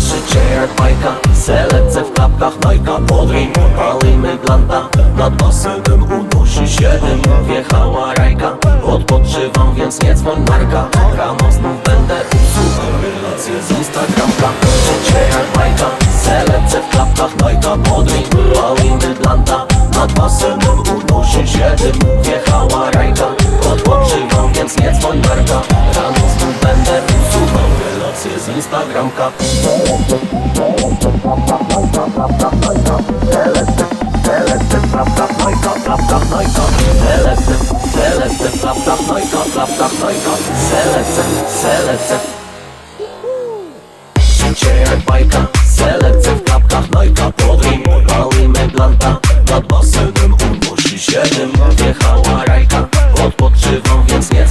Życie jak bajka, se lecę w klapkach Nojka pod ring, palimy blanta. Nad basenem unosi się dym Wjechała rajka, odpoczywam więc nie dzwoń Marka. Rano znów będę usuwał relacje z Instagramka. Życie jak bajka, se lecę w klapkach Nojka pod ring, palimy blanta. Nad basenem unosi się dym Wjechała rajka, odpoczywam więc nie dzwoń Marka. Rano relacje z Instagramka. Życie jak bajka, selekcja w klapkach Nojka pod ring, palimy blanta Nad basenem unosi się dym. Wjechała rajka, odpoczywam więc nie